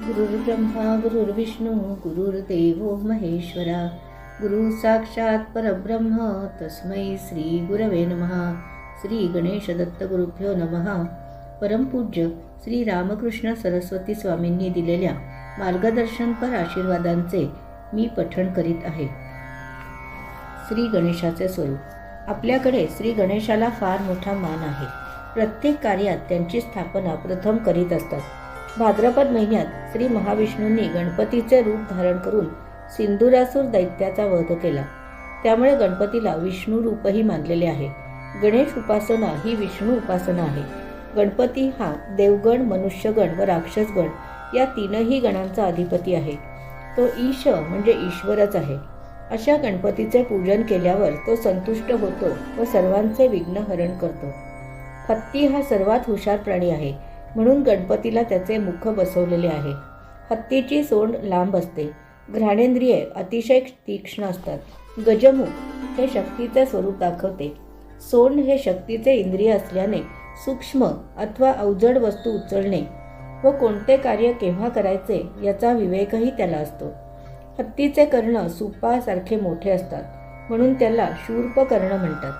गुरुर्ब्रह्मा गुरुर्विष्णू गुरुर्देवो महेश्वरा। गुरु साक्षात परब्रह्म तस्मै श्री गुरवे नमहा श्री गणेश दत्त गुरुभ्यो नमः। परमपूज्य श्री रामकृष्ण सरस्वती स्वामींनी दिलेल्या मार्गदर्शनपर आशीर्वादांचे मी पठण करीत आहे. श्री गणेशाचे स्वरूप. आपल्याकडे श्री गणेशाला फार मोठा मान आहे. प्रत्येक कार्यात त्यांची स्थापना प्रथम करीत असतात. भाद्रपद महिन्यात श्री महाविष्णूंनी गणपतीचे रूप धारण करून सिंदुरासूर दैत्याचा वध केला. त्यामुळे गणपतीला विष्णू रूपही मानलेले आहे. गणेश उपासना ही विष्णू उपासना आहे. गणपती हा देवगण मनुष्यगण व राक्षसगण या तीनही गणांचा अधिपती आहे. तो ईश म्हणजे ईश्वरच आहे. अशा गणपतीचे पूजन केल्यावर तो संतुष्ट होतो व सर्वांचे विघ्न हरण करतो. हत्ती हा सर्वात हुशार प्राणी आहे. म्हणून गणपतीला त्याचे मुख बसवलेले आहे. हत्तीची सोंड लांब असते. घ्राणेंद्रिय अतिशय तीक्ष्ण असतात. गजमुख हे शक्तीचे स्वरूप दाखवते. सोंड हे शक्तीचे इंद्रिय असल्याने सूक्ष्म अथवा अवजड वस्तू उचलणे व कोणते कार्य केव्हा करायचे याचा विवेकही त्याला असतो. हत्तीचे कर्ण सुपासारखे मोठे असतात म्हणून त्याला शूर्प कर्ण म्हणतात.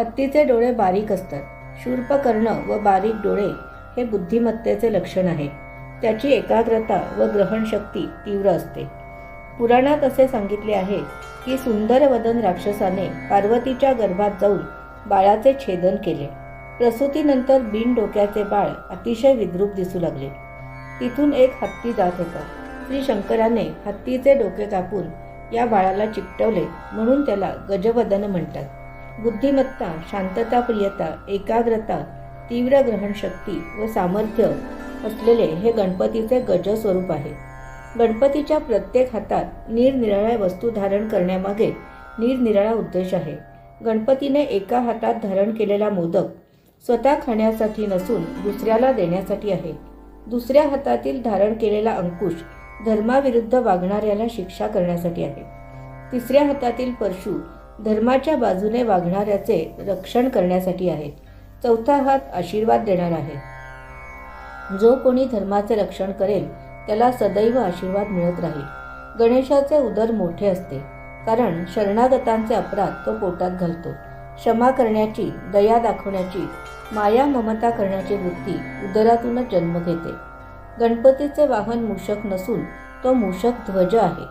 हत्तीचे डोळे बारीक असतात. शूर्प कर्ण व बारीक डोळे हे बुद्धिमत्तेचे लक्षण आहे. त्याची एकाग्रता व ग्रहणशक्ती तीव्र असते. पुराणात असे सांगितले आहे की सुंदर वदन राक्षसाने पार्वतीच्या गर्भात जाऊन बाळाचे छेदन केले. प्रसूतीनंतर बिन डोक्याचे बाळ अतिशय विद्रूप दिसू लागले. तिथून एक हत्ती जात होता. श्री शंकराने हत्तीचे डोके कापून या बाळाला चिकटवले म्हणून त्याला गजवदन म्हणतात. बुद्धिमत्ता शांतताप्रियता एकाग्रता तीव्र ग्रहणशक्ती व सामर्थ्य असलेले हे गणपतीचे गज स्वरूप आहे. गणपतीच्या प्रत्येक हातात निरनिराळ्या वस्तू धारण करण्यामागे निरनिराळा उद्देश आहे. गणपतीने एका हातात धारण केलेला मोदक स्वतः खाण्यासाठी नसून दुसऱ्याला देण्यासाठी आहे. दुसऱ्या हातातील धारण केलेला अंकुश धर्माविरुद्ध वागणाऱ्याला शिक्षा करण्यासाठी आहे. तिसऱ्या हातातील परशु धर्माच्या बाजूने वागणाऱ्याचे रक्षण करण्यासाठी आहे. चौथा हात आशीर्वाद देणार आहे. जो कोणी धर्माचे रक्षण करेल त्याला सदैव आशीर्वाद मिळत राहील. गणेशाचे उदर मोठे असते कारण शरणागतांचे अपराध तो पोटात घालतो. क्षमा करण्याची दया दाखवण्याची माया ममता करण्याची वृत्ती उदरातूनच जन्म घेते. गणपतीचे वाहन मूषक नसून तो मूषक ध्वज आहे.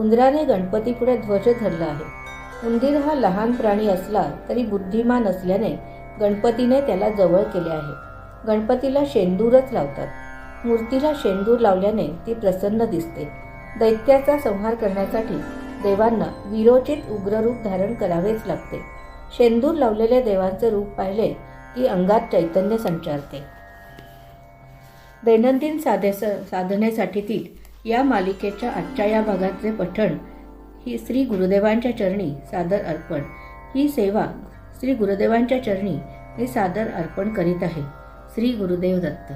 उंदराने गणपतीपुढे ध्वज धरला आहे. उंदीर हा लहान प्राणी असला तरी बुद्धिमान असल्याने गणपतीने त्याला जवळ केले आहे. गणपतीला शेंदूरच लावतात. मूर्तीला शेंदूर लावल्याने ती प्रसन्न दिसते. दैत्याचा संहार करण्यासाठी देवांना विरोचित उग्ररूप धारण करावेच लागते. शेंदूर लावलेले देवांचे रूप पाहिले की अंगात चैतन्य संचारते. दैनंदिन साधे साधनेसाठीतील या मालिकेच्या आजच्या या भागातले पठण ही श्री गुरुदेवांच्या चरणी सादर अर्पण. ही सेवा श्री गुरुदेवांच्या चरणी मी सादर अर्पण करीत आहे. श्री गुरुदेव दत्त.